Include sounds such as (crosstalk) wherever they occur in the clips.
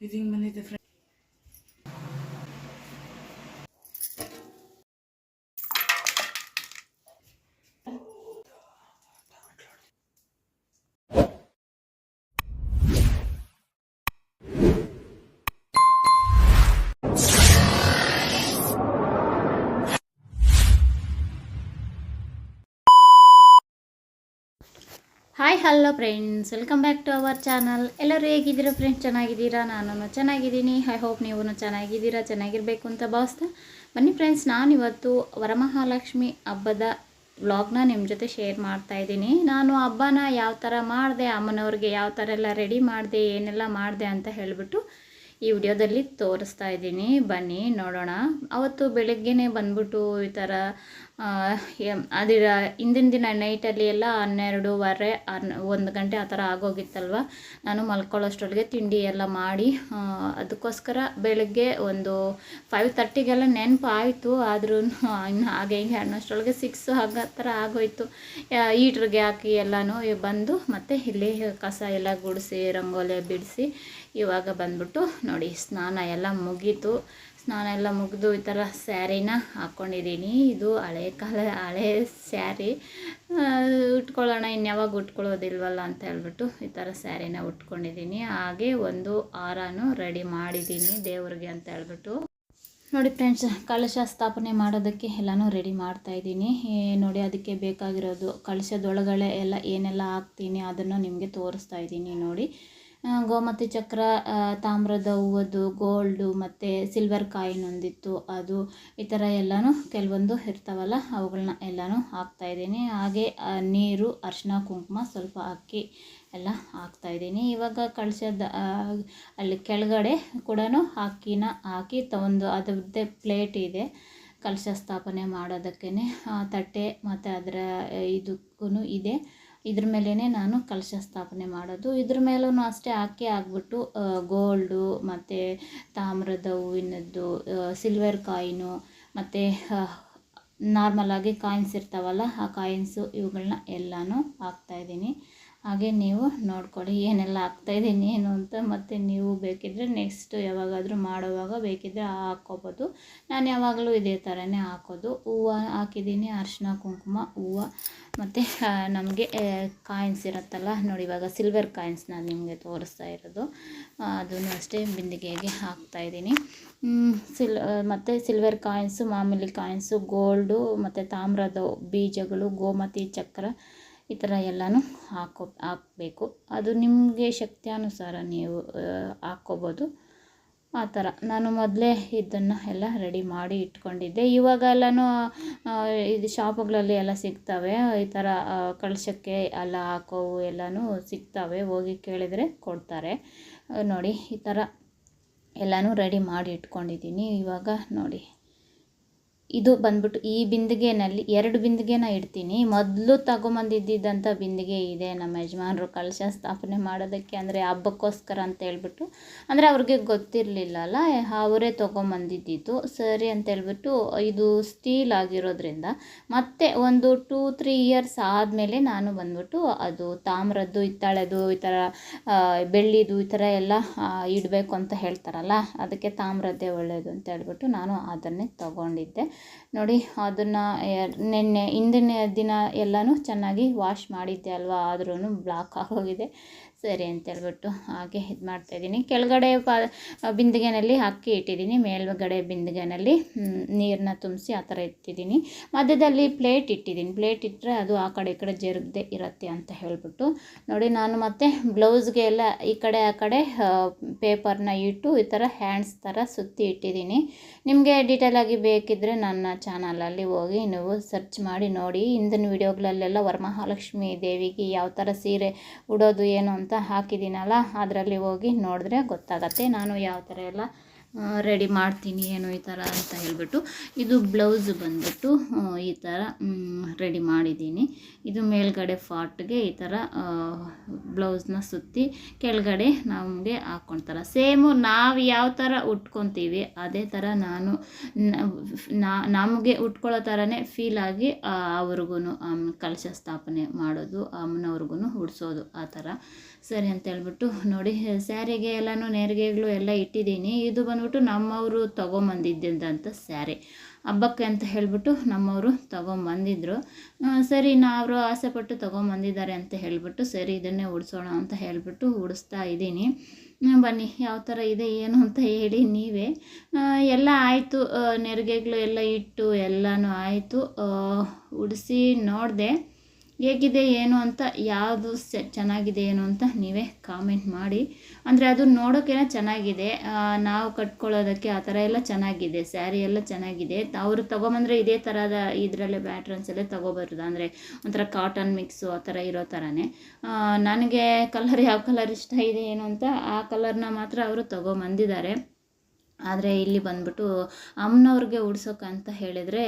ಇದು ಹಿಂಗೆ ಬಂದೈತೆ hi hello friends welcome back to our channel ಎಲ್ಲರೂ ಹೇಗಿದ್ದೀರಾ ಫ್ರೆಂಡ್ಸ್ ಚೆನ್ನಾಗಿದ್ದೀರಾ? ನಾನು ಚೆನ್ನಾಗಿದ್ದೀನಿ. ಐ ಹೋಪ್ ನೀವು ಚೆನ್ನಾಗಿದ್ದೀರಾ? ಚೆನ್ನಾಗಿರಬೇಕು ಅಂತ ಭಾವಿಸ್ತಾ. ಬನ್ನಿ ಫ್ರೆಂಡ್ಸ್ ನಾನಿವತ್ತು ವರಮಹಾಲಕ್ಷ್ಮಿ ಹಬ್ಬದ ವ್ಲಾಗ್ನ ನಿಮ್ಮ ಜೊತೆ ಶೇರ್ ಮಾಡ್ತಾ ಇದ್ದೀನಿ. ನಾನು ಹಬ್ಬನ ಯಾವ ಥರ ಮಾಡಿದೆ, ಅಮ್ಮನವ್ರಿಗೆ ಯಾವ ಥರ ಎಲ್ಲ ರೆಡಿ ಮಾಡಿದೆ, ಏನೆಲ್ಲ ಮಾಡಿದೆ ಅಂತ ಹೇಳಿಬಿಟ್ಟು ಈ ವಿಡಿಯೋದಲ್ಲಿ ತೋರಿಸ್ತಾ ಇದ್ದೀನಿ. ಬನ್ನಿ, ನೋಡೋಣ. ಅವತ್ತು ಬೆಳಗ್ಗೆನೇ ಬಂದ್ಬಿಟ್ಟು ಈ ಥರ ಅದರ ಹಿಂದಿನ ದಿನ ನೈಟಲ್ಲಿ ಎಲ್ಲ ಹನ್ನೆರಡೂವರೆ, ಹನ್, ಒಂದು ಗಂಟೆ ಆ ಥರ ಆಗೋಗಿತ್ತಲ್ವ? ನಾನು ಮಲ್ಕೊಳ್ಳೋಷ್ಟೊಳಗೆ ತಿಂಡಿ ಎಲ್ಲ ಮಾಡಿ ಅದಕ್ಕೋಸ್ಕರ ಬೆಳಗ್ಗೆ ಒಂದು ಫೈವ್ ತರ್ಟಿಗೆಲ್ಲ ನೆನಪು ಆಯಿತು ಆದ್ರೂ ಇನ್ನು ಹಾಗೆ ಹಿಂಗೆ ಅನ್ನೋಷ್ಟೊಳಗೆ ಸಿಕ್ಸ್ ಹಾಗೆ ಆ ಥರ ಆಗೋಯಿತು. ಈಟ್ರಿಗೆ ಹಾಕಿ ಎಲ್ಲನೂ ಬಂದು ಮತ್ತು ಇಲ್ಲಿ ಕಸ ಎಲ್ಲ ಗುಡಿಸಿ, ರಂಗೋಲಿ ಬಿಡಿಸಿ ಇವಾಗ ಬಂದ್ಬಿಟ್ಟು ನೋಡಿ, ಸ್ನಾನ ಎಲ್ಲ ಮುಗೀತು. ಸ್ನಾನ ಎಲ್ಲ ಮುಗಿದು ಈ ಥರ ಸ್ಯಾರಿನ ಹಾಕ್ಕೊಂಡಿದ್ದೀನಿ ಇದು ಹಳೆ ಕಾಲ, ಹಳೆ ಸ್ಯಾರಿ. ಉಟ್ಕೊಳ್ಳೋಣ, ಇನ್ಯಾವಾಗ ಉಟ್ಕೊಳ್ಳೋದಿಲ್ವಲ್ಲ ಅಂತ ಹೇಳ್ಬಿಟ್ಟು ಈ ಥರ ಸ್ಯಾರಿನ ಉಟ್ಕೊಂಡಿದ್ದೀನಿ. ಹಾಗೆ ಒಂದು ಹಾರನೂ ರೆಡಿ ಮಾಡಿದ್ದೀನಿ ದೇವ್ರಿಗೆ ಅಂತ ಹೇಳ್ಬಿಟ್ಟು. ನೋಡಿ ಫ್ರೆಂಡ್ಸ್ ಕಳಶ ಸ್ಥಾಪನೆ ಮಾಡೋದಕ್ಕೆ ಎಲ್ಲನೂ ರೆಡಿ ಮಾಡ್ತಾ ಇದ್ದೀನಿ. ನೋಡಿ ಅದಕ್ಕೆ ಬೇಕಾಗಿರೋದು ಕಳಶದೊಳಗಡೆ ಎಲ್ಲ ಏನೆಲ್ಲ ಹಾಕ್ತೀನಿ ಅದನ್ನು ನಿಮಗೆ ತೋರಿಸ್ತಾ ಇದ್ದೀನಿ ನೋಡಿ. ಗೋಮತಿ ಚಕ್ರ ತಾಮ್ರದ ಹೂವದು ಗೋಲ್ಡು ಮತ್ತು ಸಿಲ್ವರ್ ಕಾಯಿನ್ ಒಂದಿತ್ತು. ಅದು ಈ ಥರ ಎಲ್ಲನೂ ಕೆಲವೊಂದು ಇರ್ತಾವಲ್ಲ ಅವುಗಳನ್ನ ಎಲ್ಲನೂ ಹಾಕ್ತಾ ಇದ್ದೀನಿ. ಹಾಗೆ ನೀರು ಅರಿಶಿನ ಕುಂಕುಮ ಸ್ವಲ್ಪ ಅಕ್ಕಿ ಎಲ್ಲ ಹಾಕ್ತಾ ಇದ್ದೀನಿ. ಇವಾಗ ಕಳಶದ ಅಲ್ಲಿ ಕೆಳಗಡೆ ಕೂಡ ಅಕ್ಕಿನ ಹಾಕಿ ಒಂದು ಅದರದ್ದೇ ಪ್ಲೇಟ್ ಇದೆ. ಕಲಶ ಸ್ಥಾಪನೆ ಮಾಡೋದಕ್ಕೇ ತಟ್ಟೆ ಮತ್ತು ಅದರ ಇದಕ್ಕೂ ಇದೆ. ಇದ್ರ ಮೇಲೇ ನಾನು ಕಲಶ ಸ್ಥಾಪನೆ ಮಾಡೋದು. ಇದ್ರ ಮೇಲೂ ಅಷ್ಟೇ ಹಾಕಿ ಹಾಕ್ಬಿಟ್ಟು ಗೋಲ್ಡು ಮತ್ತು ತಾಮ್ರದ ಹೂವಿನದ್ದು ಸಿಲ್ವರ್ ಕಾಯಿನು ಮತ್ತು ನಾರ್ಮಲಾಗಿ ಕಾಯಿನ್ಸ್ ಇರ್ತಾವಲ್ಲ, ಆ ಕಾಯಿನ್ಸು ಇವುಗಳನ್ನ ಎಲ್ಲನೂ ಹಾಕ್ತಾಯಿದ್ದೀನಿ ಹಾಗೆ ನೀವು ನೋಡ್ಕೊಳ್ಳಿ, ಏನೆಲ್ಲ ಹಾಕ್ತಾಯಿದ್ದೀನಿ ಏನು ಅಂತ. ಮತ್ತು ನೀವು ಬೇಕಿದ್ದರೆ ನೆಕ್ಸ್ಟ್ ಯಾವಾಗಾದರೂ ಮಾಡುವಾಗ ಬೇಕಿದ್ದರೆ ಹಾಕ್ಕೋಬೋದು. ನಾನು ಯಾವಾಗಲೂ ಇದೇ ಥರನೇ ಹಾಕೋದು. ಹೂವು ಹಾಕಿದ್ದೀನಿ, ಅರಿಶಿನ, ಕುಂಕುಮ, ಹೂವು. ಮತ್ತು ನಮಗೆ ಕಾಯಿನ್ಸ್ ಇರುತ್ತಲ್ಲ, ನೋಡಿ ಇವಾಗ ಸಿಲ್ವರ್ ಕಾಯಿನ್ಸ್ ನಾನು ನಿಮಗೆ ತೋರಿಸ್ತಾ ಇರೋದು. ಅದನ್ನು ಅಷ್ಟೇ ಬಿಂದಿಗೆಗೆ ಹಾಕ್ತಾಯಿದ್ದೀನಿ ಸಿಲ್ ಮತ್ತು ಸಿಲ್ವರ್ ಕಾಯಿನ್ಸು ಮಾಮೂಲಿ ಕಾಯಿನ್ಸು ಗೋಲ್ಡು ಮತ್ತು ತಾಮ್ರದ ಬೀಜಗಳು, ಗೋಮತಿ, ಚಕ್ರ ಈ ಥರ ಎಲ್ಲನೂ ಹಾಕೋ ಹಾಕಬೇಕು. ಅದು ನಿಮಗೆ ಶಕ್ತ್ಯಾನುಸಾರ ನೀವು ಹಾಕ್ಕೊಬೋದು. ಆ ಥರ. ನಾನು ಮೊದಲೇ ಇದನ್ನು ಎಲ್ಲ ರೆಡಿ ಮಾಡಿ ಇಟ್ಕೊಂಡಿದ್ದೆ. ಇವಾಗ ಎಲ್ಲನೂ ಆ, ಇದು ಶಾಪುಗಳಲ್ಲಿ ಎಲ್ಲ ಸಿಗ್ತವೆ. ಈ ಥರ ಕಳಶಕ್ಕೆ ಎಲ್ಲ ಹಾಕೋವು ಎಲ್ಲನೂ ಸಿಗ್ತವೆ. ಹೋಗಿ ಕೇಳಿದರೆ ಕೊಡ್ತಾರೆ. ನೋಡಿ ಈ ಥರ ಎಲ್ಲನೂ ರೆಡಿ ಮಾಡಿ ಇಟ್ಕೊಂಡಿದ್ದೀನಿ. ಇವಾಗ ನೋಡಿ. ಇದು ಬಂದ್ಬಿಟ್ಟು ಈ ಬಿಂದಿಗೆನಲ್ಲಿ ಎರಡು ಬಿಂದಿಗೆನ ಇಡ್ತೀನಿ. ಮೊದಲು ತಗೊಂಬಂದಿದ್ದಂಥ ಬಿಂದಿಗೆ ಇದೆ ನಮ್ಮ ಯಜಮಾನರು ಕಲಶ ಸ್ಥಾಪನೆ ಮಾಡೋದಕ್ಕೆ ಅಂದರೆ ಹಬ್ಬಕ್ಕೋಸ್ಕರ ಅಂತ ಹೇಳ್ಬಿಟ್ಟು. ಅಂದರೆ ಅವ್ರಿಗೆ ಗೊತ್ತಿರಲಿಲ್ಲಲ್ಲ, ಅವರೇ ತೊಗೊಂಬಂದಿದ್ದಿದ್ದು. ಸರಿ ಅಂತ ಹೇಳ್ಬಿಟ್ಟು ಇದು ಸ್ಟೀಲ್ ಆಗಿರೋದ್ರಿಂದ ಮತ್ತೆ ಒಂದು ಟೂ ತ್ರೀ ಇಯರ್ಸ್ ಆದಮೇಲೆ ನಾನು ಬಂದ್ಬಿಟ್ಟು ಅದು ತಾಮ್ರದ್ದು ಹಿತ್ತಾಳೆದು ಈ ಥರ ಬೆಳ್ಳಿದು ಈ ಥರ ಎಲ್ಲ ಇಡಬೇಕು ಅಂತ ಹೇಳ್ತಾರಲ್ಲ, ಅದಕ್ಕೆ ತಾಮ್ರದ್ದೇ ಒಳ್ಳೆಯದು ಅಂತ ಹೇಳ್ಬಿಟ್ಟು ನಾನು ಅದನ್ನೇ ತಗೊಂಡಿದ್ದೆ. ನೋಡಿ ಅದನ್ನು ನಿನ್ನೆ ಹಿಂದಿನ ದಿನ ಎಲ್ಲನೂ ಚೆನ್ನಾಗಿ ವಾಶ್ ಮಾಡಿದ್ದೆ ಅಲ್ವಾ? ಆದ್ರೂ ಬ್ಲಾಕ್ ಆಗೋಗಿದೆ. ಸರಿ ಅಂತ ಹೇಳ್ಬಿಟ್ಟು ಹಾಗೆ ಇದು ಮಾಡ್ತಾಯಿದ್ದೀನಿ ಕೆಳಗಡೆ ಪಾ ಬಿಂದಿಗೆನಲ್ಲಿ ಅಕ್ಕಿ ಇಟ್ಟಿದ್ದೀನಿ. ಮೇಲ್ಗಡೆ ಬಿಂದಿಗೆನಲ್ಲಿ ನೀರನ್ನ ತುಂಬಿಸಿ ಆ ಥರ ಇಟ್ಟಿದ್ದೀನಿ. ಮಧ್ಯದಲ್ಲಿ ಪ್ಲೇಟ್ ಇಟ್ಟಿದ್ದೀನಿ. ಪ್ಲೇಟ್ ಇಟ್ಟರೆ ಅದು ಆ ಕಡೆ ಈ ಕಡೆ ಜರುಗದೆ ಇರುತ್ತೆ ಅಂತ ಹೇಳ್ಬಿಟ್ಟು. ನೋಡಿ, ನಾನು ಮತ್ತೆ ಬ್ಲೌಸ್ಗೆ ಎಲ್ಲ ಈ ಕಡೆ ಆ ಕಡೆ ಪೇಪರ್ನ ಇಟ್ಟು ಈ ಥರ ಹ್ಯಾಂಡ್ಸ್ ಥರ ಸುತ್ತಿ ಇಟ್ಟಿದ್ದೀನಿ. ನಿಮಗೆ ಡೀಟೇಲಾಗಿ ಬೇಕಿದ್ದರೆ ನನ್ನ ಚಾನಲಲ್ಲಿ ಹೋಗಿ ನೀವು ಸರ್ಚ್ ಮಾಡಿ ನೋಡಿ. ಹಿಂದಿನ ವಿಡಿಯೋಗಳಲ್ಲೆಲ್ಲ ವರಮಹಾಲಕ್ಷ್ಮಿ ದೇವಿಗೆ ಯಾವ ಥರ ಸೀರೆ ಉಡೋದು, ಏನು ಅಂತ ಹಾಕಿದ್ದೀನಲ್ಲ, ಅದರಲ್ಲಿ ಹೋಗಿ ನೋಡಿದ್ರೆ ಗೊತ್ತಾಗತ್ತೆ. ನಾನು ಯಾವ ಥರ ಎಲ್ಲ ರೆಡಿ ಮಾಡ್ತೀನಿ, ಏನು ಈ ಥರ ಅಂತ ಹೇಳಿಬಿಟ್ಟು, ಇದು ಬ್ಲೌಸ್ ಬಂದ್ಬಿಟ್ಟು ಈ ಥರ ರೆಡಿ ಮಾಡಿದ್ದೀನಿ. ಇದು ಮೇಲ್ಗಡೆ ಫಾಟ್ಗೆ ಈ ಥರ ಬ್ಲೌಸ್ನ ಸುತ್ತಿ ಕೆಳಗಡೆ ನಮಗೆ ಹಾಕ್ಕೊಳ್ತಾರೆ ಸೇಮು ನಾವು ಯಾವ ಥರ ಉಟ್ಕೊತೀವಿ, ಅದೇ ಥರ ನಾನು ನಮಗೆ ಉಟ್ಕೊಳ್ಳೋ ಥರನೇ ಫೀಲ್ ಆಗಿ ಅವ್ರಿಗೂ ಕಲಶ ಸ್ಥಾಪನೆ ಮಾಡೋದು ಅಮ್ಮನವ್ರಿಗೂ ಉಡ್ಸೋದು, ಆ ಥರ. ಸರಿ ಅಂತ ಹೇಳ್ಬಿಟ್ಟು ನೋಡಿ, ಸ್ಯಾರಿಗೆ ಎಲ್ಲನೂ ನೇರಿಗೆಗಳು ಎಲ್ಲ ಇಟ್ಟಿದ್ದೀನಿ. ಇದು ಬಂದ್ಬಿಟ್ಟು ನಮ್ಮವರು ತೊಗೊಂಬಂದಿದ್ದಂಥ ಸ್ಯಾರಿ. ಹಬ್ಬಕ್ಕೆ ಅಂತ ಹೇಳ್ಬಿಟ್ಟು ನಮ್ಮವರು ತೊಗೊಂಬಂದಿದ್ರು. ಸರಿ ನಾವು ಆಸೆಪಟ್ಟು ತೊಗೊಂಬಂದಿದ್ದಾರೆ ಅಂತ ಹೇಳ್ಬಿಟ್ಟು ಸರಿ, ಇದನ್ನೇ ಉಡ್ಸೋಣ ಅಂತ ಹೇಳ್ಬಿಟ್ಟು ಉಡಿಸ್ತಾ ಇದ್ದೀನಿ. ಬನ್ನಿ, ಯಾವ ಥರ ಇದೆ, ಏನು ಅಂತ ಹೇಳಿ ನೀವೇ. ಎಲ್ಲ ಆಯಿತು ನೆರಿಗೆಗಳು ಎಲ್ಲ ಇಟ್ಟು ಎಲ್ಲನೂ ಆಯಿತು ಉಡಿಸಿ ನೋಡಿದೆ. ಹೇಗಿದೆ, ಏನು ಅಂತ, ಯಾವುದು ಸೆ, ಚೆನ್ನಾಗಿದೆ, ಏನು ಅಂತ ನೀವೇ ಕಾಮೆಂಟ್ ಮಾಡಿ. ಅಂದರೆ ಅದು ನೋಡೋಕ್ಕೇನೋ ಚೆನ್ನಾಗಿದೆ. ನಾವು ಕಟ್ಕೊಳ್ಳೋದಕ್ಕೆ ಆ ಥರ ಎಲ್ಲ ಚೆನ್ನಾಗಿದೆ. ಸ್ಯಾರಿ ಎಲ್ಲ ಚೆನ್ನಾಗಿದೆ. ಅವರು ತೊಗೊಂಬಂದರೆ ಇದೇ ಥರದ ಇದರಲ್ಲೇ ಬ್ಯಾಟ್ರನ್ಸ್ ಎಲ್ಲೇ ತೊಗೊಬಾರ್ದು. ಅಂದರೆ ಒಂಥರ ಕಾಟನ್ ಮಿಕ್ಸು ಆ ಥರ ಇರೋ ಥರನೇ. ನನಗೆ ಕಲರ್ ಯಾವ ಕಲರ್ ಇಷ್ಟ ಇದೆ, ಏನು ಅಂತ ಆ ಕಲರ್ನ ಮಾತ್ರ ಅವರು ತೊಗೊಂಬಂದಿದ್ದಾರೆ. ಆದರೆ ಇಲ್ಲಿ ಬಂದ್ಬಿಟ್ಟು ಅಮ್ಮನವ್ರಿಗೆ ಉಡ್ಸೋಕೆ ಅಂತ ಹೇಳಿದರೆ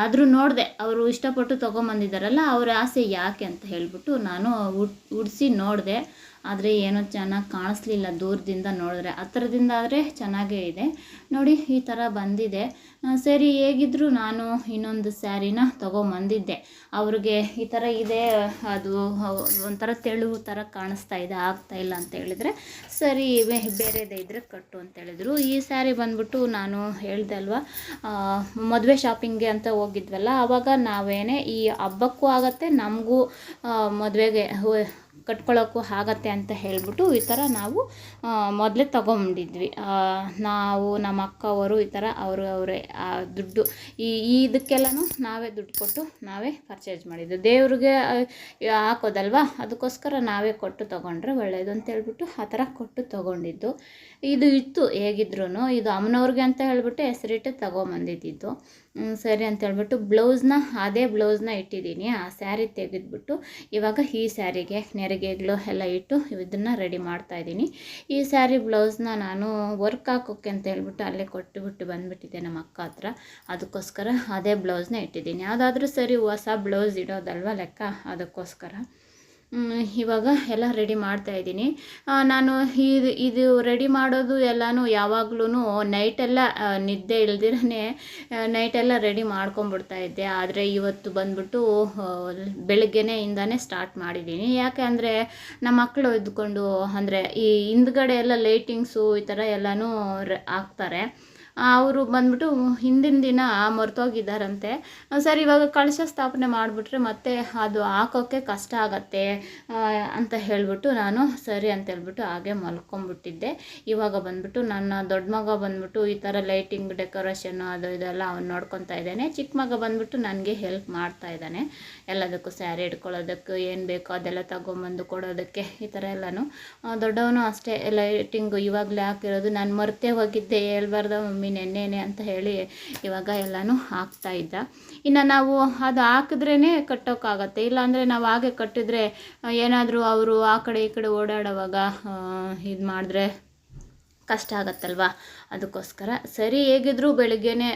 ಆದರೂ ನೋಡಿದೆ ಅವರು ಇಷ್ಟಪಟ್ಟು ತೊಗೊಂಬಂದಿದ್ದಾರಲ್ಲ, ಅವ್ರ ಆಸೆ ಯಾಕೆ ಅಂತ ಹೇಳಿಬಿಟ್ಟು ನಾನು ಉಡ್, ಉಡಿಸಿ ನೋಡಿದೆ. ಆದರೆ ಏನೋ ಚೆನ್ನಾಗಿ ಕಾಣಿಸ್ಲಿಲ್ಲ ದೂರದಿಂದ ನೋಡಿದ್ರೆ. ಹತ್ರದಿಂದ ಆದರೆ ಚೆನ್ನಾಗೇ ಇದೆ. ನೋಡಿ, ಈ ಥರ ಬಂದಿದೆ. ಸರಿ, ಹೇಗಿದ್ರು ನಾನು ಇನ್ನೊಂದು ಸ್ಯಾರಿನ ತೊಗೊಂಬಂದಿದ್ದೆ. ಅವ್ರಿಗೆ ಈ ಥರ ಇದೆ, ಅದು ಒಂಥರ ತೆಳು ಥರ ಕಾಣಿಸ್ತಾ ಇದೆ, ಆಗ್ತಾ ಇಲ್ಲ ಅಂತ ಹೇಳಿದರೆ, ಸರಿ ಬೇರೆದೇ ಇದ್ದರೆ ಕಟ್ಟು ಅಂತ ಹೇಳಿದರು. ಈ ಸ್ಯಾರಿ ಬಂದ್ಬಿಟ್ಟು ನಾನು ಹೇಳಿದೆ ಅಲ್ವಾ ಮದುವೆ ಶಾಪಿಂಗ್ಗೆ ಅಂತ ಹೋಗಿದ್ವಲ್ಲ, ಆವಾಗ ನಾವೇನೇ ಈ ಹಬ್ಬಕ್ಕೂ ಆಗತ್ತೆ, ನಮಗೂ ಮದುವೆಗೆ ಕಟ್ಕೊಳ್ಳೋಕ್ಕೂ ಆಗತ್ತೆ ಅಂತ ಹೇಳ್ಬಿಟ್ಟು ಈ ಥರ ನಾವು ಮೊದಲೇ ತೊಗೊಂಡಿದ್ವಿ ನಾವು ನಮ್ಮ ಅಕ್ಕವರು ಈ ಥರ ಅವರು ಅವರೇ ದುಡ್ಡು, ಈ ಇದಕ್ಕೆಲ್ಲನೂ ನಾವೇ ದುಡ್ಡು ಕೊಟ್ಟು ನಾವೇ ಪರ್ಚೇಸ್ ಮಾಡಿದ್ದು. ದೇವ್ರಿಗೆ ಹಾಕೋದಲ್ವಾ? ಅದಕ್ಕೋಸ್ಕರ ನಾವೇ ಕೊಟ್ಟು ತೊಗೊಂಡ್ರೆ ಒಳ್ಳೆಯದು ಅಂತ ಹೇಳ್ಬಿಟ್ಟು ಆ ಥರ ಕೊಟ್ಟು ತೊಗೊಂಡಿದ್ದು. ಇದು ಇತ್ತು ಹೇಗಿದ್ರು ಇದು ಅಮ್ಮನವ್ರಿಗೆ ಅಂತ ಹೇಳ್ಬಿಟ್ಟು ಹೆಸರಿಟ್ಟು ತೊಗೊಂಬಂದಿದ್ದು. ಸರಿ ಅಂತ ಹೇಳ್ಬಿಟ್ಟು ಬ್ಲೌಸ್ನ, ಅದೇ ಬ್ಲೌಸ್ನ ಇಟ್ಟಿದ್ದೀನಿ. ಆ ಸ್ಯಾರಿ ತೆಗೆದ್ಬಿಟ್ಟು ಇವಾಗ ಈ ಸ್ಯಾರಿಗೆ ನೆರಿಗೆಗಳು ಎಲ್ಲ ಇಟ್ಟು ಇದನ್ನು ರೆಡಿ ಮಾಡ್ತಾ ಇದ್ದೀನಿ. ಈ ಸ್ಯಾರಿ ಬ್ಲೌಸ್ನ ನಾನು ವರ್ಕ್ ಹಾಕೋಕ್ಕೆ ಅಂತ ಹೇಳ್ಬಿಟ್ಟು ಅಲ್ಲೇ ಕೊಟ್ಟು ಬಿಟ್ಟು ಬಂದುಬಿಟ್ಟಿದ್ದೆ ನಮ್ಮ ಅಕ್ಕ ಹತ್ರ. ಅದಕ್ಕೋಸ್ಕರ ಅದೇ ಬ್ಲೌಸ್ನ ಇಟ್ಟಿದ್ದೀನಿ. ಯಾವುದಾದ್ರೂ ಸರಿ ಹೊಸ ಬ್ಲೌಸ್ ಇಡೋದಲ್ವ ಲೆಕ್ಕ? ಅದಕ್ಕೋಸ್ಕರ. ಇವಾಗ ಎಲ್ಲ ರೆಡಿ ಮಾಡ್ತಾ ಇದ್ದೀನಿ. ನಾನು ಇದು ಇದು ರೆಡಿ ಮಾಡೋದು ಎಲ್ಲನೂ ಯಾವಾಗ್ಲೂ ನೈಟೆಲ್ಲ ನಿದ್ದೆ ಇಲ್ದಿರೇ ನೈಟೆಲ್ಲ ರೆಡಿ ಇದ್ದೆ. ಆದರೆ ಇವತ್ತು ಬಂದ್ಬಿಟ್ಟು ಆ, ಬೆಳಗ್ಗೆನೇ ಇಂದಾನೆ ಸ್ಟಾರ್ಟ್ ಮಾಡಿದ್ದೀನಿ. ಯಾಕೆ ಅಂದರೆ ನಮ್ಮ ಮಕ್ಕಳು ಇದ್ಕೊಂಡು ಅಂದರೆ ಈ ಹಿಂದ್ಗಡೆ ಎಲ್ಲ ಲೈಟಿಂಗ್ಸು ಈ ಥರ ಎಲ್ಲನೂ ಹಾಕ್ತಾರೆ. ಅವರು ಬಂದ್ಬಿಟ್ಟು ಹಿಂದಿನ ದಿನ ಮರ್ತೋಗಿದ್ದಾರಂತೆ. ಸರ್, ಇವಾಗ ಕಳಶ ಸ್ಥಾಪನೆ ಮಾಡಿಬಿಟ್ರೆ ಮತ್ತೆ ಅದು ಹಾಕೋಕ್ಕೆ ಕಷ್ಟ ಆಗತ್ತೆ ಅಂತ ಹೇಳಿಬಿಟ್ಟು ನಾನು ಸರಿ ಅಂತ ಹೇಳ್ಬಿಟ್ಟು ಹಾಗೆ ಮಲ್ಕೊಂಬಿಟ್ಟಿದ್ದೆ. ಇವಾಗ ಬಂದ್ಬಿಟ್ಟು ನನ್ನ ದೊಡ್ಡ ಮಗ ಬಂದ್ಬಿಟ್ಟು ಈ ಥರ ಲೈಟಿಂಗ್ ಡೆಕೋರೇಷನ್ನು ಅದು ಇದೆಲ್ಲ ಅವ್ನು ನೋಡ್ಕೊತಾ ಇದ್ದಾನೆ. ಚಿಕ್ಕ ಮಗ ಬಂದ್ಬಿಟ್ಟು ನನಗೆ ಹೆಲ್ಪ್ ಮಾಡ್ತಾ ಇದ್ದಾನೆ. ಎಲ್ಲದಕ್ಕೂ ಸ್ಯಾರಿ ಇಟ್ಕೊಳ್ಳೋದಕ್ಕೆ, ಏನು ಬೇಕೋ ಅದೆಲ್ಲ ತಗೊಂಬಂದು ಕೊಡೋದಕ್ಕೆ, ಈ ಥರ ಎಲ್ಲನೂ. ದೊಡ್ಡವನು ಅಷ್ಟೇ ಲೈಟಿಂಗು ಇವಾಗಲೇ ಹಾಕಿರೋದು. ನಾನು ಮರ್ತೇ ಹೋಗಿದ್ದೆ, ಹೇಳ್ಬಾರ್ದ ಮಮ್ಮಿ? ನೆನ್ನೆನೆ ಅಂತ ಹೇಳಿ ಇವಾಗ ಎಲ್ಲನೂ ಹಾಕ್ತಾ ಇದ್ದ. ಇನ್ನು ನಾವು ಅದು ಹಾಕಿದ್ರೇ ಕಟ್ಟೋಕ್ಕಾಗತ್ತೆ. ಇಲ್ಲಾಂದರೆ ನಾವು ಹಾಗೆ ಕಟ್ಟಿದ್ರೆ, ಏನಾದರೂ ಅವರು ಆ ಕಡೆ ಈ ಕಡೆ ಓಡಾಡೋವಾಗ ಇದು ಮಾಡಿದ್ರೆ ಕಷ್ಟ ಆಗತ್ತಲ್ವಾ? ಅದಕ್ಕೋಸ್ಕರ ಸರಿ ಹೇಗಿದ್ರೂ ಬೆಳಿಗ್ಗೆನೇ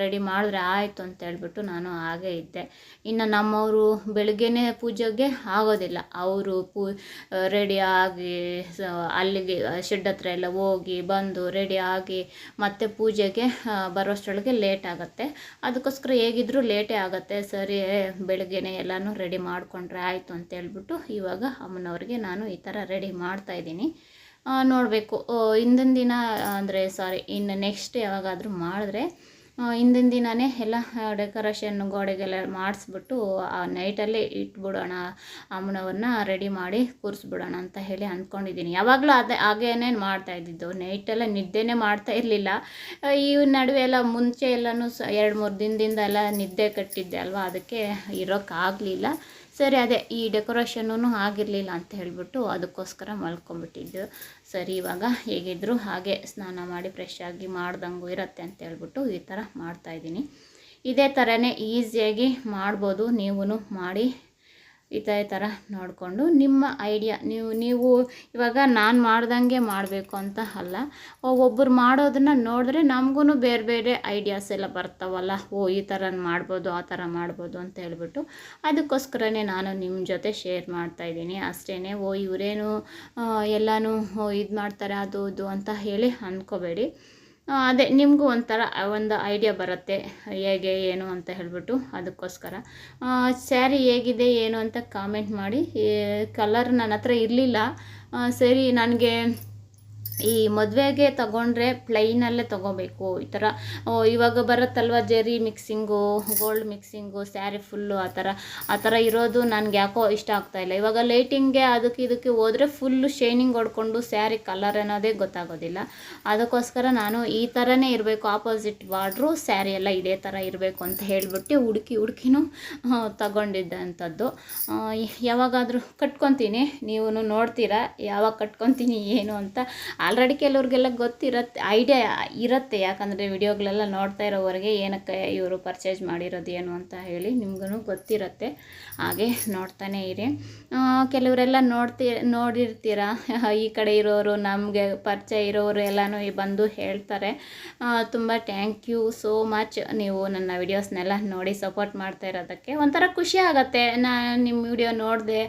ರೆಡಿ ಮಾಡಿದ್ರೆ ಆಯಿತು ಅಂತ ಹೇಳ್ಬಿಟ್ಟು ನಾನು ಹಾಗೇ ಇದ್ದೆ. ಇನ್ನು ನಮ್ಮವರು ಬೆಳಿಗ್ಗೆನೇ ಪೂಜೆಗೆ ಆಗೋದಿಲ್ಲ. ಅವರು ಪೂ ರೆಡಿ ಆಗಿ ಅಲ್ಲಿಗೆ, ಶೆಡ್ ಹತ್ರ ಎಲ್ಲ ಹೋಗಿ ಬಂದು ರೆಡಿ ಆಗಿ ಮತ್ತೆ ಪೂಜೆಗೆ ಬರೋಷ್ಟೊಳಗೆ ಲೇಟ್ ಆಗುತ್ತೆ. ಅದಕ್ಕೋಸ್ಕರ ಹೇಗಿದ್ರೂ ಲೇಟೇ ಆಗುತ್ತೆ. ಸರಿ ಬೆಳಗ್ಗೆನೇ ಎಲ್ಲನೂ ರೆಡಿ ಮಾಡಿಕೊಂಡ್ರೆ ಆಯಿತು ಅಂತ ಹೇಳ್ಬಿಟ್ಟು ಇವಾಗ ಅಮ್ಮನವ್ರಿಗೆ ನಾನು ಈ ಥರ ರೆಡಿ ಮಾಡ್ತಾ ಇದ್ದೀನಿ. ನೋಡಬೇಕು. ಹಿಂದಿನ ದಿನ ಅಂದರೆ ಸಾರಿ ಇನ್ನು ನೆಕ್ಸ್ಟ್ ಯಾವಾಗಾದರೂ ಮಾಡಿದ್ರೆ ಹಿಂದಿನ ದಿನವೇ ಎಲ್ಲ ಡೆಕೋರೇಷನ್ ಗೋಡೆಗೆಲ್ಲ ಮಾಡಿಸ್ಬಿಟ್ಟು, ಆ ನೈಟಲ್ಲೇ ಇಟ್ಬಿಡೋಣ. ಅಮ್ಮನವ್ರನ್ನ ರೆಡಿ ಮಾಡಿ ಕೂರಿಸ್ಬಿಡೋಣ ಅಂತ ಹೇಳಿ ಅಂದ್ಕೊಂಡಿದ್ದೀನಿ. ಯಾವಾಗಲೂ ಅದೇ, ಹಾಗೇನೆ ಮಾಡ್ತಾ ಇದ್ದಿದ್ದು. ನೈಟೆಲ್ಲ ನಿದ್ದೆನೇ ಮಾಡ್ತಾ ಇರಲಿಲ್ಲ. ಈ ನಡುವೆ ಎಲ್ಲ ಮುಂಚೆ ಎಲ್ಲನೂ ಸ, ಎರಡು ಮೂರು ದಿನದಿಂದ ಎಲ್ಲ ನಿದ್ದೆ ಕಟ್ಟಿದ್ದೆ ಅಲ್ವಾ? ಅದಕ್ಕೆ ಇರೋಕ್ಕಾಗಲಿಲ್ಲ. ಸರಿ, ಅದೇ ಈ ಡೆಕೋರೇಷನ್ನು ಆಗಿರಲಿಲ್ಲ ಅಂತ ಹೇಳಿಬಿಟ್ಟು ಅದಕ್ಕೋಸ್ಕರ ಮಲ್ಕೊಂಬಿಟ್ಟಿದ್ದು. ಸರಿ, ಇವಾಗ ಹೇಗಿದ್ರು ಹಾಗೆ ಸ್ನಾನ ಮಾಡಿ ಫ್ರೆಶ್ ಆಗಿ ಮಾಡ್ದಂಗು ಇರುತ್ತೆ ಅಂತ ಹೇಳ್ಬಿಟ್ಟು ಈ ಥರ ಮಾಡ್ತಾಯಿದ್ದೀನಿ ಇದೇ ಥರನೇ ಈಸಿಯಾಗಿ ಮಾಡ್ಬೋದು ನೀವೂ ಮಾಡಿ ಇದೇ ಥರ ನೋಡಿಕೊಂಡು ನಿಮ್ಮ ಐಡಿಯಾ ನೀವು ನೀವು ಇವಾಗ ನಾನು ಮಾಡ್ದಂಗೆ ಮಾಡಬೇಕು ಅಂತ ಅಲ್ಲ. ಒಬ್ಬರು ಮಾಡೋದನ್ನು ನೋಡಿದ್ರೆ ನಮಗೂ ಬೇರೆ ಬೇರೆ ಐಡಿಯಾಸ್ ಎಲ್ಲ ಬರ್ತಾವಲ್ಲ. ಓ, ಈ ಥರ ಮಾಡ್ಬೋದು, ಆ ಥರ ಮಾಡ್ಬೋದು ಅಂತ ಹೇಳ್ಬಿಟ್ಟು ಅದಕ್ಕೋಸ್ಕರನೇ ನಾನು ನಿಮ್ಮ ಜೊತೆ ಶೇರ್ ಮಾಡ್ತಾಯಿದ್ದೀನಿ ಅಷ್ಟೇ ಓ, ಇವರೇನು ಎಲ್ಲನೂ ಇದು ಮಾಡ್ತಾರೆ, ಅದು, ಇದು ಅಂತ ಹೇಳಿ ಅಂದ್ಕೋಬೇಡಿ ಅದೇ, ನಿಮಗೂ ಒಂಥರ ಒಂದು ಐಡಿಯಾ ಬರುತ್ತೆ, ಹೇಗೆ, ಏನು ಅಂತ ಹೇಳ್ಬಿಟ್ಟು ಅದಕ್ಕೋಸ್ಕರ. ಸ್ಯಾರಿ ಹೇಗಿದೆ, ಏನು ಅಂತ ಕಾಮೆಂಟ್ ಮಾಡಿ ಕಲರ್ ನನ್ನ ಹತ್ರ ಇರಲಿಲ್ಲ. ಸರಿ, ನನಗೆ ಈ ಮದುವೆಗೆ ತಗೊಂಡ್ರೆ ಪ್ಲೈನಲ್ಲೇ ತಗೋಬೇಕು. ಈ ಥರ ಇವಾಗ ಬರುತ್ತಲ್ವ Jerry mixing gold mixing sari full ಆ ಥರ ಆ ಥರ ಇರೋದು ನನಗೆ ಯಾಕೋ ಇಷ್ಟ ಆಗ್ತಾ ಇಲ್ಲ. ಇವಾಗ ಲೈಟಿಂಗ್ಗೆ ಅದಕ್ಕೆ ಇದಕ್ಕೆ ಹೋದರೆ ಫುಲ್ಲು ಶೈನಿಂಗ್ ಹೊಡ್ಕೊಂಡು ಸ್ಯಾರಿ ಕಲರ್ ಅನ್ನೋದೇ ಗೊತ್ತಾಗೋದಿಲ್ಲ. ಅದಕ್ಕೋಸ್ಕರ ನಾನು ಈ ಥರನೇ ಇರಬೇಕು. ಆಪೋಸಿಟ್ ಬಾರ್ಡ್ರು ಸ್ಯಾರಿ ಎಲ್ಲ ಇದೇ ಥರ ಇರಬೇಕು ಅಂತ ಹೇಳಿಬಿಟ್ಟು ಹುಡುಕಿ ಹುಡುಕಿನೂ ತಗೊಂಡಿದ್ದಂಥದ್ದು. ಯಾವಾಗಾದರೂ ಕಟ್ಕೊತೀನಿ. ನೀವು ನೋಡ್ತೀರಾ ಯಾವಾಗ ಕಟ್ಕೊತೀನಿ, ಏನು ಅಂತ ಆಲ್ರೆಡಿ ಕೆಲವ್ರಿಗೆಲ್ಲ ಗೊತ್ತಿರತ್ತೆ ಐಡಿಯಾ ಇರುತ್ತೆ. ಯಾಕಂದರೆ ವಿಡಿಯೋಗಳೆಲ್ಲ ನೋಡ್ತಾ ಇರೋವರೆಗೆ ಏನಕ್ಕೆ ಇವರು ಪರ್ಚೇಸ್ ಮಾಡಿರೋದು ಏನು ಅಂತ ಹೇಳಿ ನಿಮ್ಗೂ ಗೊತ್ತಿರುತ್ತೆ. ಹಾಗೆ ನೋಡ್ತಾನೆ ಇರಿ. ಕೆಲವರೆಲ್ಲ ನೋಡ್ತಿ, ನೋಡಿರ್ತೀರ? ಈ ಕಡೆ ಇರೋರು, ನಮಗೆ ಪರಿಚಯ ಇರೋರು ಎಲ್ಲನೂ ಬಂದು ಹೇಳ್ತಾರೆ. ತುಂಬ ಥ್ಯಾಂಕ್ ಯು ಸೋ ಮಚ್ ನೀವು ನನ್ನ ವಿಡಿಯೋಸ್ನೆಲ್ಲ ನೋಡಿ ಸಪೋರ್ಟ್ ಮಾಡ್ತಾ ಇರೋದಕ್ಕೆ ಒಂಥರ ಖುಷಿ ಆಗುತ್ತೆ. ನಾನು ನಿಮ್ಮ ವಿಡಿಯೋ ನೋಡಿದೆ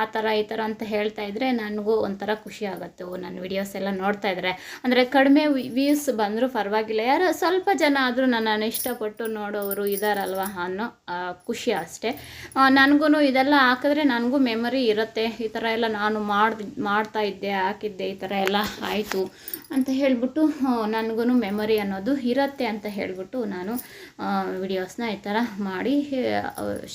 ಆ ಥರ ಈ ಥರ ಅಂತ ಹೇಳ್ತಾ ಇದ್ದರೆ ನನಗೂ ಒಂಥರ ಖುಷಿ ಆಗುತ್ತೆ. ನನ್ನ ವಿಡಿಯೋಸ್ ಎಲ್ಲ ನೋಡ್ತಾ ಇದ್ದಾರೆ ಅಂದರೆ ಕಡಿಮೆ ವ್ಯೂಸ್ ಬಂದರೂ ಪರವಾಗಿಲ್ಲ. ಯಾರು ಸ್ವಲ್ಪ ಜನ ಆದರೂ ನನ್ನನ್ನು ಇಷ್ಟಪಟ್ಟು ನೋಡೋರು ಇದ್ದಾರಲ್ವ ಅನ್ನೋ ಖುಷಿ ಅಷ್ಟೇ. ನನಗೂ ಇದೆಲ್ಲ ಹಾಕಿದ್ರೆ ನನಗೂ ಮೆಮೊರಿ ಇರುತ್ತೆ. ಈ ಥರ ಎಲ್ಲ ನಾನು ಮಾಡಿ ಮಾಡ್ತಾ ಇದ್ದೆ, ಹಾಕಿದ್ದೆ, ಈ ಥರ ಎಲ್ಲ ಆಯಿತು. ಅಂತ ಹೇಳ್ಬಿಟ್ಟು ನನಗೂ ಮೆಮೊರಿ ಅನ್ನೋದು ಇರುತ್ತೆ ಅಂತ ಹೇಳ್ಬಿಟ್ಟು ನಾನು ವಿಡಿಯೋಸ್ನ ಈ ಥರ ಮಾಡಿ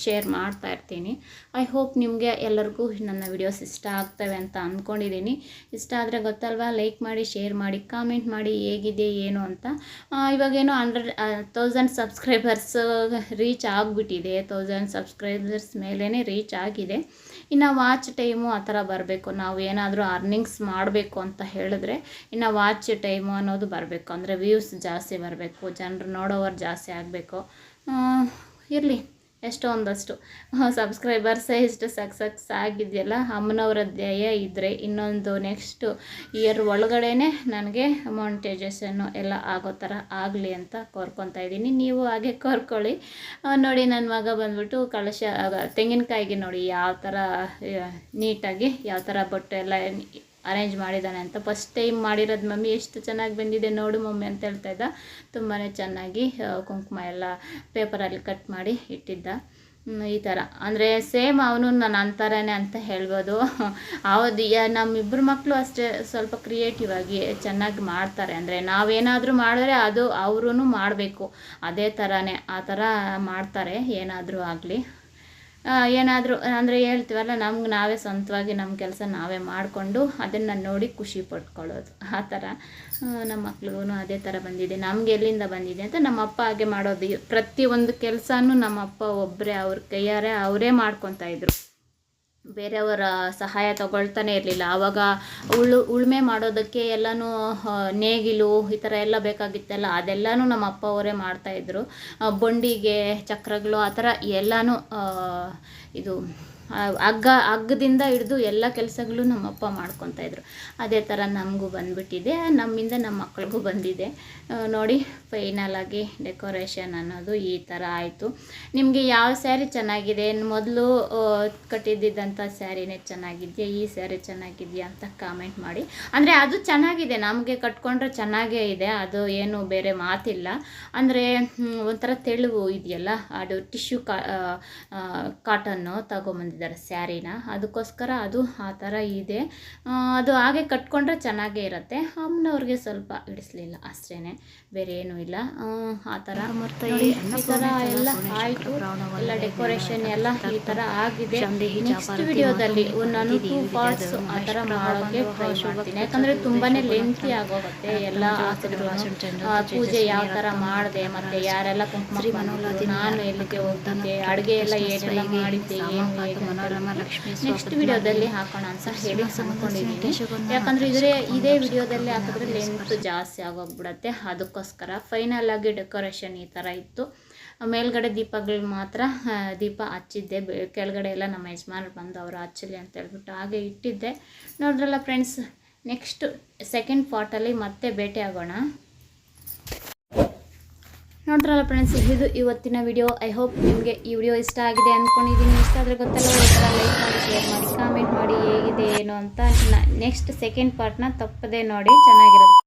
ಶೇರ್ ಮಾಡ್ತಾ ಇರ್ತೀನಿ. ಐ ಹೋಪ್ ನಿಮಗೆ ಎಲ್ಲರಿಗೂ ನನ್ನ ವಿಡಿಯೋಸ್ ಇಷ್ಟ ಆಗ್ತವೆ ಅಂತ ಅಂದ್ಕೊಂಡಿದ್ದೀನಿ ಇಷ್ಟ ಆದರೆ ಗೊತ್ತಲ್ವಾ? ಲೈಕ್ ಮಾಡಿ ಶೇರ್ ಮಾಡಿ ಕಾಮೆಂಟ್ ಮಾಡಿ ಹೇಗಿದೆ, ಏನು ಅಂತ. ಇವಾಗೇನು ಹಂಡ್ರೆಡ್ ತೌಸಂಡ್ ಸಬ್ಸ್ಕ್ರೈಬರ್ಸ್ ರೀಚ್ ಆಗಿಬಿಟ್ಟಿದೆ. ತೌಸಂಡ್ ಸಬ್ಸ್ಕ್ರೈಬರ್ಸ್ ಮೇಲೇ ರೀಚ್ ಆಗಿದೆ. ಇನ್ನು ವಾಚ್ ಟೈಮು ಆ ಥರ ಬರಬೇಕು. ನಾವು ಏನಾದರೂ ಅರ್ನಿಂಗ್ಸ್ ಮಾಡಬೇಕು ಅಂತ ಹೇಳಿದ್ರೆ ಇನ್ನು ವಾಚ್ ಟೈಮು ಅನ್ನೋದು ಬರಬೇಕು. ಅಂದರೆ ವ್ಯೂಸ್ ಜಾಸ್ತಿ ಬರಬೇಕು. ಜನರು ನೋಡೋವರು ಜಾಸ್ತಿ ಆಗಬೇಕು. ಇರಲಿ. ಎಷ್ಟೋ ಒಂದಷ್ಟು ಸಬ್ಸ್ಕ್ರೈಬರ್ಸ್ ಇಷ್ಟು ಸಕ್ಸಸ್ ಆಗಿದೆಯಲ್ಲ, ಅಮ್ಮನವರ ಧ್ಯೇಯ ಇದ್ದರೆ ಇನ್ನೊಂದು ನೆಕ್ಸ್ಟು ಇಯರ್ ಒಳಗಡೆ ನನಗೆ ಮಾನಿಟೈಸೇಷನ್ನು ಎಲ್ಲ ಆಗೋ ಥರ ಆಗಲಿ ಅಂತ ಕೋರ್ಕೊತಾ ಇದ್ದೀನಿ. ನೀವು ಹಾಗೆ ಕೋರ್ಕೊಳ್ಳಿ. ನೋಡಿ ನನ್ನ ಮಗ ಬಂದ್ಬಿಟ್ಟು ಕಳಶ ತೆಂಗಿನಕಾಯಿಗೆ ನೋಡಿ, ಯಾವ ಥರ ನೀಟಾಗಿ ಯಾವ ಥರ ಬಟ್ಟೆ ಎಲ್ಲ ಅರೇಂಜ್ ಮಾಡಿದ್ದಾನೆ ಅಂತ. ಫಸ್ಟ್ ಟೈಮ್ ಮಾಡಿರೋದು ಮಮ್ಮಿ ಎಷ್ಟು ಚೆನ್ನಾಗಿ ಬಂದಿದೆ ನೋಡು ಮಮ್ಮಿ ಅಂತ ಹೇಳ್ತಾ ಇದ್ದ. ತುಂಬಾ ಚೆನ್ನಾಗಿ ಕುಂಕುಮ ಎಲ್ಲ ಪೇಪರಲ್ಲಿ ಕಟ್ ಮಾಡಿ ಇಟ್ಟಿದ್ದ. ಈ ಥರ ಅಂದರೆ ಸೇಮ್ ಅವನು ನಾನು ಅಂತಾರೇ ಅಂತ ಹೇಳ್ಬೋದು. (laughs) ಅವದು ನಮ್ಮಿಬ್ಬರು ಮಕ್ಕಳು ಅಷ್ಟೇ ಸ್ವಲ್ಪ ಕ್ರಿಯೇಟಿವ್ ಆಗಿ ಚೆನ್ನಾಗಿ ಮಾಡ್ತಾರೆ. ಅಂದರೆ ನಾವೇನಾದರೂ ಮಾಡಿದ್ರೆ ಅದು ಅವರೂ ಮಾಡಬೇಕು. ಅದೇ ಥರನೇ ಆ ಥರ ಮಾಡ್ತಾರೆ. ಏನಾದರೂ ಆಗಲಿ. ಏನಾದರೂ, ಅಂದರೆ ಹೇಳ್ತೀವಲ್ಲ, ನಮ್ಗೆ ನಾವೇ ಸ್ವಂತವಾಗಿ ನಮ್ಮ ಕೆಲಸ ನಾವೇ ಮಾಡಿಕೊಂಡು ಅದನ್ನು ನೋಡಿ ಖುಷಿ ಪಟ್ಕೊಳ್ಳೋದು. ಆ ಥರ ನಮ್ಮ ಮಕ್ಳಿಗೂ ಅದೇ ಥರ ಬಂದಿದೆ. ನಮ್ಗೆ ಎಲ್ಲಿಂದ ಬಂದಿದೆ ಅಂತ ನಮ್ಮ ಅಪ್ಪ ಹಾಗೆ ಮಾಡೋದು. ಪ್ರತಿಯೊಂದು ಕೆಲಸನೂ ನಮ್ಮ ಅಪ್ಪ ಒಬ್ಬರೇ ಅವ್ರ ಕೈಯಾರೆ ಅವರೇ ಮಾಡ್ಕೊತಾ ಇದ್ರು. ಬೇರೆಯವರ ಸಹಾಯ ತಗೊಳ್ತಾನೆ ಇರಲಿಲ್ಲ. ಆವಾಗ ಉಳು, ಉಳುಮೆ ಮಾಡೋದಕ್ಕೆ ಎಲ್ಲನೂ ನೇಗಿಲು ಈ ಥರ ಎಲ್ಲ ಬೇಕಾಗಿತ್ತಲ್ಲ, ಅದೆಲ್ಲನೂ ನಮ್ಮ ಅಪ್ಪ ಅವರೇ ಮಾಡ್ತಾಯಿದ್ರು ಬೊಂಡಿಗೆ, ಚಕ್ರಗಳು ಆ ಥರ ಎಲ್ಲನೂ ಇದು ಹಗ್ಗ ಹಗ್ಗದಿಂದ ಹಿಡಿದು ಎಲ್ಲ ಕೆಲಸಗಳು ನಮ್ಮಪ್ಪ ಮಾಡ್ಕೊತಾ ಇದ್ರು. ಅದೇ ಥರ ನಮಗೂ ಬಂದುಬಿಟ್ಟಿದೆ, ನಮ್ಮಿಂದ ನಮ್ಮ ಮಕ್ಕಳಿಗೂ ಬಂದಿದೆ. ನೋಡಿ ಫೈನಲ್ ಆಗಿ ಡೆಕೋರೇಷನ್ ಅನ್ನೋದು ಈ ಥರ ಆಯಿತು. ನಿಮಗೆ ಯಾವ ಸ್ಯಾರಿ ಚೆನ್ನಾಗಿದೆ? ಮೊದಲು ಕಟ್ಟಿದ್ದಂಥ ಸ್ಯಾರಿನೇ ಚೆನ್ನಾಗಿದೆಯಾ? ಈ ಸ್ಯಾರಿ ಚೆನ್ನಾಗಿದೆಯಾ ಅಂತ ಕಾಮೆಂಟ್ ಮಾಡಿ. ಅಂದರೆ ಅದು ಚೆನ್ನಾಗಿದೆ, ನಮಗೆ ಕಟ್ಕೊಂಡ್ರೆ ಚೆನ್ನಾಗೇ ಇದೆ, ಅದು ಏನು ಬೇರೆ ಮಾತಿಲ್ಲ. ಅಂದರೆ ಒಂಥರ ತೆಳುವು ಇದೆಯಲ್ಲ, ಅದು ಟಿಶ್ಯೂ ಕಾಟನ್ನು ಕಾಟನ್ನು ತಗೊಂಬಂದಿದ್ದಾರೆ ಸ್ಯಾರಿನ. ಅದಕ್ಕೋಸ್ಕರ ಅದು ಆ ಥರ ಇದೆ. ಅದು ಹಾಗೆ ಕಟ್ಕೊಂಡ್ರೆ ಚೆನ್ನಾಗೇ ಇರುತ್ತೆ. ಅಮ್ಮನವ್ರಿಗೆ ಸ್ವಲ್ಪ ಇಡಿಸ್ಲಿಲ್ಲ ಅಷ್ಟೇ ಬೇರೆ ಏನೂ ಇಲ್ಲ. ಆ, ಥರ ಈ ಥರ ಎಲ್ಲ ಆಯಿತು. ಎಲ್ಲ ಡೆಕೋರೇಷನ್ ಎಲ್ಲ ಈ ಥರ ಆಗಿದೆ. ನೆಕ್ಸ್ಟ್ ವಿಡಿಯೋದಲ್ಲಿ ನಾನು ಟೂ ಪಾರ್ಟ್ಸ್ ಆ ಥರ ಮಾಡೋಕ್ಕೆ ಮಾಡ್ತೀನಿ. ಯಾಕಂದರೆ ತುಂಬಾ ಲೆಂತಿ ಆಗೋಗುತ್ತೆ. ಎಲ್ಲ ಪೂಜೆ ಯಾವ ಥರ ಮಾಡಿದೆ ಮತ್ತು ಯಾರೆಲ್ಲ ಕುಂಕುಮ ನಾನು ಎಲ್ಲಿಗೆ ಹೋಗ್ತಿದ್ದೆ ಅಡುಗೆ ಎಲ್ಲ ಏನೆಲ್ಲ ಮಾಡಿದ್ದೆ ಏನು ನೆಕ್ಸ್ಟ್ ವಿಡಿಯೋದಲ್ಲಿ ಹಾಕೋಣ ಅಂತ ಹೇಳಿ ಅನ್ಕೊಂಡಿದ್ದೀನಿ ಯಾಕಂದರೆ ಇದ್ರೆ ಇದೇ ವಿಡಿಯೋದಲ್ಲಿ ಹಾಕಿದ್ರೆ ಲೆಂತ್ ಜಾಸ್ತಿ ಆಗೋಗ್ಬಿಡತ್ತೆ. ಅದಕ್ಕೋಸ್ಕರ ಫೈನಲ್ ಆಗಿ ಡೆಕೋರೇಷನ್ ಈ ಥರ ಇತ್ತು. ಮೇಲ್ಗಡೆ ದೀಪಗಳು ಮಾತ್ರ ದೀಪ ಹಚ್ಚಿದ್ದೆ. ಕೆಳಗಡೆ ಎಲ್ಲ ನಮ್ಮ ಯಜಮಾನರು ಬಂದು ಅವರು ಹಚ್ಚಲಿ ಅಂತ ಹೇಳ್ಬಿಟ್ಟು ಹಾಗೆ ಇಟ್ಟಿದ್ದೆ. ನೋಡ್ರಲ್ಲ ಫ್ರೆಂಡ್ಸ್ ನೆಕ್ಸ್ಟ್ ಸೆಕೆಂಡ್ ಪಾರ್ಟಲ್ಲಿ ಮತ್ತೆ ಭೇಟಿ ಆಗೋಣ ನೋಡ್ರಲ್ಲ ಫ್ರೆಂಡ್ಸ್ ಇದು ಇವತ್ತಿನ ವಿಡಿಯೋ ಐ ಹೋಪ್ ನಿಮಗೆ ಈ ವಿಡಿಯೋ ಇಷ್ಟ ಆಗಿದೆ ಅಂದ್ಕೊಂಡಿದ್ದೀನಿ ಇಷ್ಟ ಆದರೆ ಗೊತ್ತಲ್ಲ ಲೈಕ್ ಮಾಡಿ ಶೇರ್ ಮಾಡಿ ಕಾಮೆಂಟ್ ಮಾಡಿ ಹೇಗಿದೆ, ಏನು ಅಂತ. ನೆಕ್ಸ್ಟ್ ಸೆಕೆಂಡ್ ಪಾರ್ಟ್ನ ತಪ್ಪದೆ ನೋಡಿ, ಚೆನ್ನಾಗಿರುತ್ತೆ.